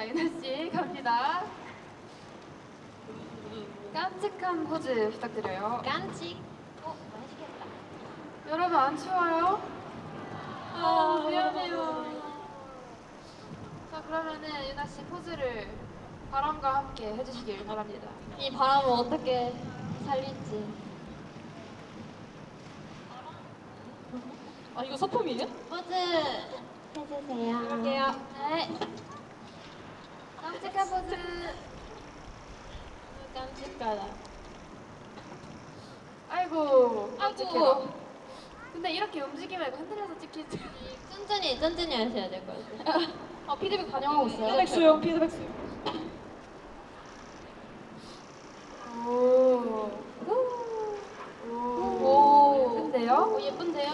자, 유나 씨 갑니다. 깜찍한 포즈 부탁드려요. 깜찍. 어, 맛있겠다. 여러분 안 추워요? 아, 미안해요. 자, 그러면은 유나 씨 포즈를 바람과 함께 해주시길 바랍니다. 이 바람을 어떻게 살릴지. 아 이거 소품이에요? 포즈 해주세요. 할게요. 네. 포즈. 깜찍하다. 아이고, 아이고. 깜찍해라. 근데 이렇게 움직이면 흔들려서 찍히지. 천천히 천천히 하셔야 될 것 같아요. 아, 피드백 반영하고 있어요? 피드백 수용, 피드백 수용. 오. 오. 오. 예쁜데요? 오, 예쁜데요?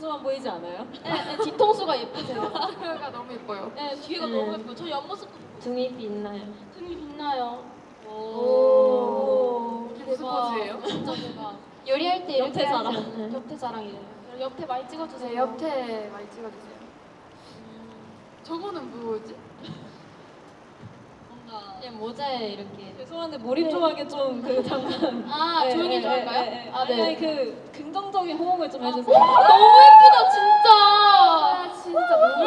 뒤통수만 보이지 않아요? 네, 네, 뒤통수가 예쁘세요. 가 너무 예뻐요. 네, 뒤가 음. 너무 예뻐요. 저 옆모습도 등이 빛나요. 등이 빛나요. 오. 이게 무슨 포즈예요? 진짜 대박. 요리할 때 이렇게 옆에 자랑. 하지 않나요? 옆에 자랑이래요. 옆에 많이 찍어주세요. 네, 옆에 많이 찍어주세요. 저거는 뭐지? 뭔가 그냥 모자에 이렇게. 죄송한데 몰입 좀 하게 좀 그 잠깐. 아, 네, 조용히 네, 좀 할까요? 네, 네. 아, 아니, 네. 아니 그 긍정적인 호응을 좀 해주세요. 너무 예쁘다, 진짜. 아, 진짜 너무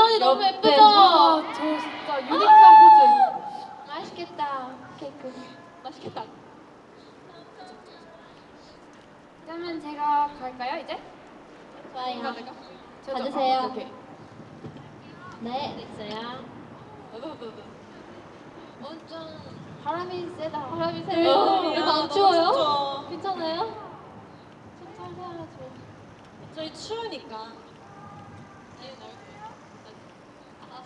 유난히 너무 옆에. 예쁘죠? 아, 저 진짜 유니크한 맛있겠다. 케이크. 맛있겠다. 포즈. 그러면 제가 갈까요, 이제? 좋아요. 저, 저, 받으세요. 아, 오케이. 네, 됐어요. 어, 좀 바람이 세다. 바람이 세요. 어, 그래서 안 추워요? 괜찮아요? 좀 살살하죠. 저희 추우니까.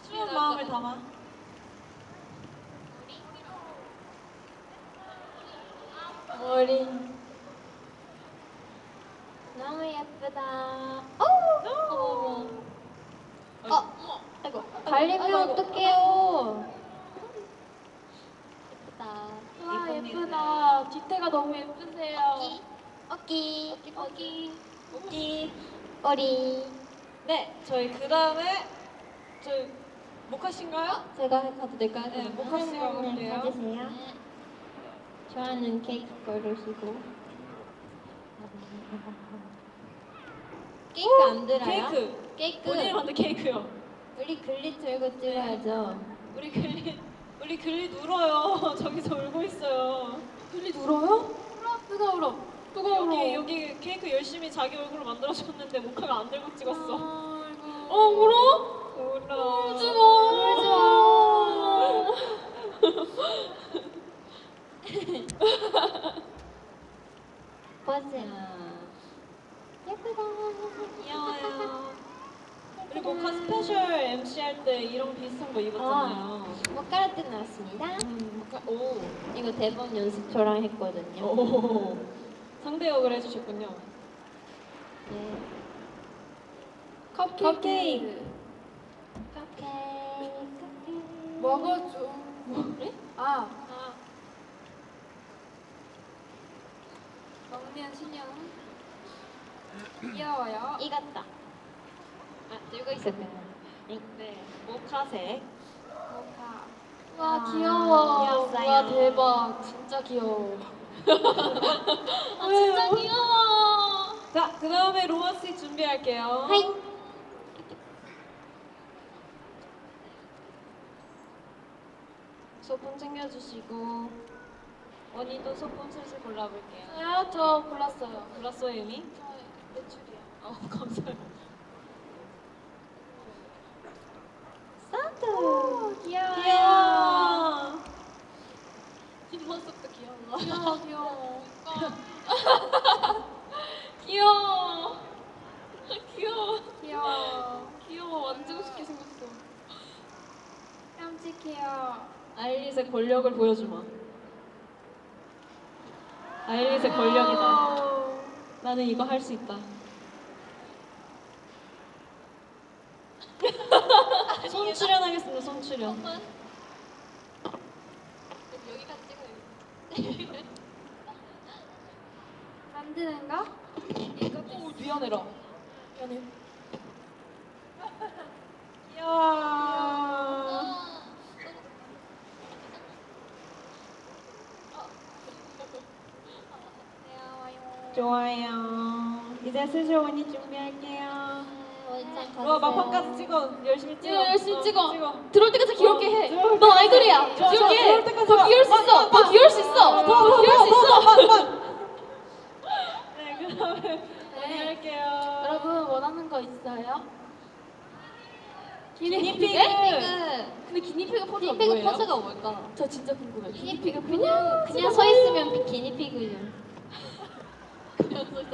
아, 추운 마음을 담아. 머리. 너무 예쁘다. 어! 어머. 어, 아이고. 아이고. 어떡해요. 예쁘다. 와. 예쁘다. 뒤태가 너무 예쁘세요. 어끼. 어끼. 오키. 머리. 네, 저희 그 다음에 저희 모카신가요? 제가 가도 될까요? 네, 모카 씨가 볼게요. 가주세요. 좋아하는 케이크 고르시고. 케이크 안 들어요? 케이크. 케이크. 본인이 만든 케이크요. 우리 글리 들고 찍어야죠. 우리 글리 우리 글리 울어요. 저기서 울고 있어요. 둘이 울어요? 울어? 누가 울어? 누가 울어? 여기 여기 케이크 열심히 자기 얼굴로 만들어줬는데 모카가 안 들고 찍었어. 아이고. 어 울어? 울어. 울지 마. 울지 마. 보세요. 예쁘다. 귀여워요. 우리 모카 스페셜 MC 할 때 이런 비슷한 거 입었잖아요. 모카라떼 나왔습니다. 음, 모카 오. 이거 대본 연습 저랑 했거든요. 오. 상대 역을 해주셨군요. 네. 컵케이크. 컵케이크. 먹어줘. 뭐래? 아, 아, 먹는 신용. 귀여워요. 익었다. 아, 들고 있었구나. 네. 모카색. 모카. 와 아, 귀여워. 귀여웠어요. 와 대박. 진짜 귀여워. 아 진짜 귀여워. 자, 그 다음에 로아씨 준비할게요. 하이. 소품 챙겨주시고 원희도 소품 슬슬 골라볼게요. 저요? 저 골랐어요. 골랐어요 이미? 저 매출이요. 어 감사해요. 산타. 귀여워. 귀여워. 뒷모습도 귀여워. 귀여워, 귀여워. 귀여워. 귀여워. 귀여워. 귀여워. 만지고 싶게 생겼어. 깜찍해요. 아일릿의 권력을 보여주마. 아일릿의 권력이다. 오. 나는 이거 할 수 있다. 손 출연하겠습니다. 손 출연. 여기까지 찍어요. 만드는가? 오 미안해라. 미안해. 귀여워. 좋아요. 이제 슬슬 원이 준비할게요. 원장 와 막판까지 찍어 열심히 찍어. 찍어, 열심히 어, 찍어. 찍어. 들어올 때까지 귀엽게 해. 들어올 너 때까지. 아이돌이야. 좋아, 좋아, 귀엽게 들어올 해. 때까지. 더 귀여울 수 있어. 더 귀여울 수 있어. 더 귀여울 수 있어. 네 그다음에 원이 할게요. 여러분 원하는 거 있어요? 기니피그. 근데 기니피그 포즈가 기니피그 뭐예요? 포즈가 뭘까? 저 진짜 궁금해. 기니피그 그냥 그냥 서 있으면 기니피그죠.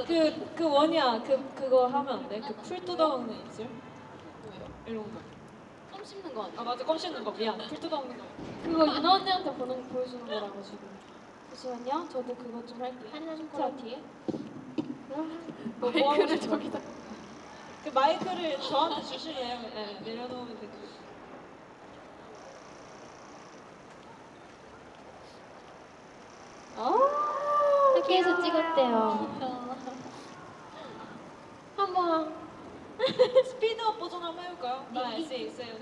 그, 그 원이야. 그, 그거 하면 안 돼? 그 풀 뜯어먹는 입술? 이런 거. 껌 씹는 거 아니야? 아, 맞아. 껌 씹는 거. 미안. 풀 뜯어먹는 거. 그거 유나 언니한테 보는 보여주는 거라고 지금. 잠시만요. 저도 그거 좀 할게요. 하나 초콜릿. 뭐 하고 마이크를 싶어? 저기다. 그 마이크를 저한테 주실래요? 네, 내려놓으면 되고. 학교에서 찍었대요. 한번 스피드업 버전 한번 해볼까요? 나 알 수 있어요.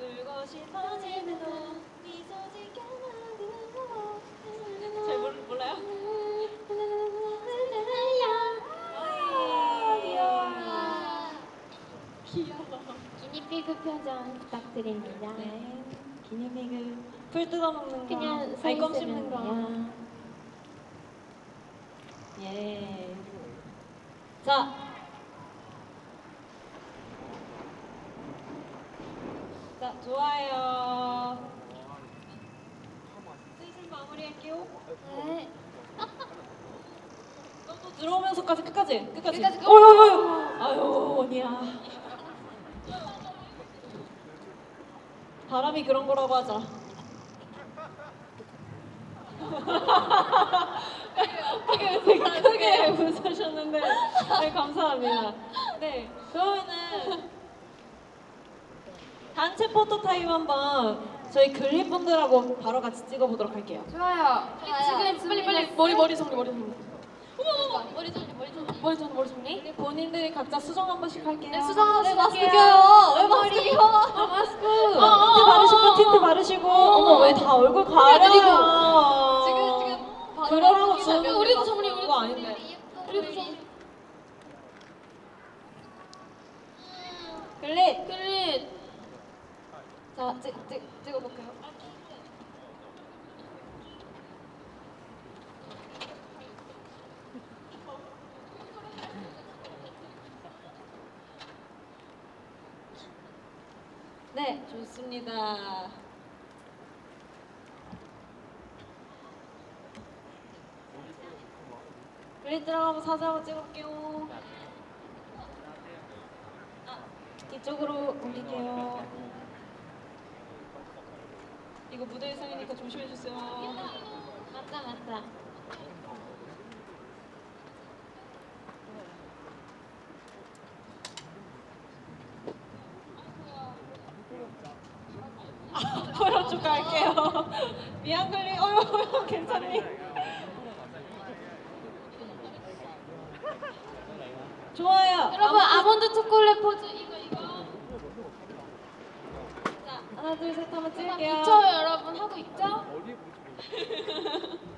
울고 싶어지는 너 미소 지켜나는 잘 몰, 몰라요? 기니피그 표정 부탁드립니다. 네. 기니피그 풀 뜯어먹는 거. 그냥 서껌 씹는 있으면 거. 돼요. 예. 자. 자, 좋아요. 슬슬 마무리할게요. 네. 또 들어오면서까지 끝까지 끝까지. 끝까지 끝. 어유 어유. 아유 언니야. 바람이 그런 거라고 하자. 되게 되게 크게 웃으셨는데 네 감사합니다. 네 그러면은 단체 포토 타임 한번 저희 글립 분들하고 바로 같이 찍어보도록 할게요. 좋아요. 좋아요. 지금 빨리 빨리 머리 머리 정리 머리 정리. 머리 정리 머리 정리. 머리 정리 머리 정리. 본인들이 각자 수정 한 번씩 할게요. 네 수정 한번 왜 할게요. 마스크요? 왜 머리. 마스크요? 아, 마스크. 틴트 바르시고 틴트 바르시고 어머 왜 다 얼굴 가려 지금 지금 그러라고 전에 우리도 정리 우리도. 아닌데 우리도 정리. 글릿 글릿. 자, 찍, 찍, 찍어볼까요? 네 좋습니다. 글릿 들어가면 사진 한번 찍을게요. 아, 이쪽으로 옮길게요 이거 무대 의상이니까 조심해 주세요 맞다 맞다. 앞으로 쭉 갈게요. 미안 글리, 어유, 어유, 괜찮니? 좋아요. 여러분 아몬드 초콜릿 포즈 이거 이거. 자, 하나, 둘, 셋 한번 막 찍을게요. 있죠 여러분 하고 있죠?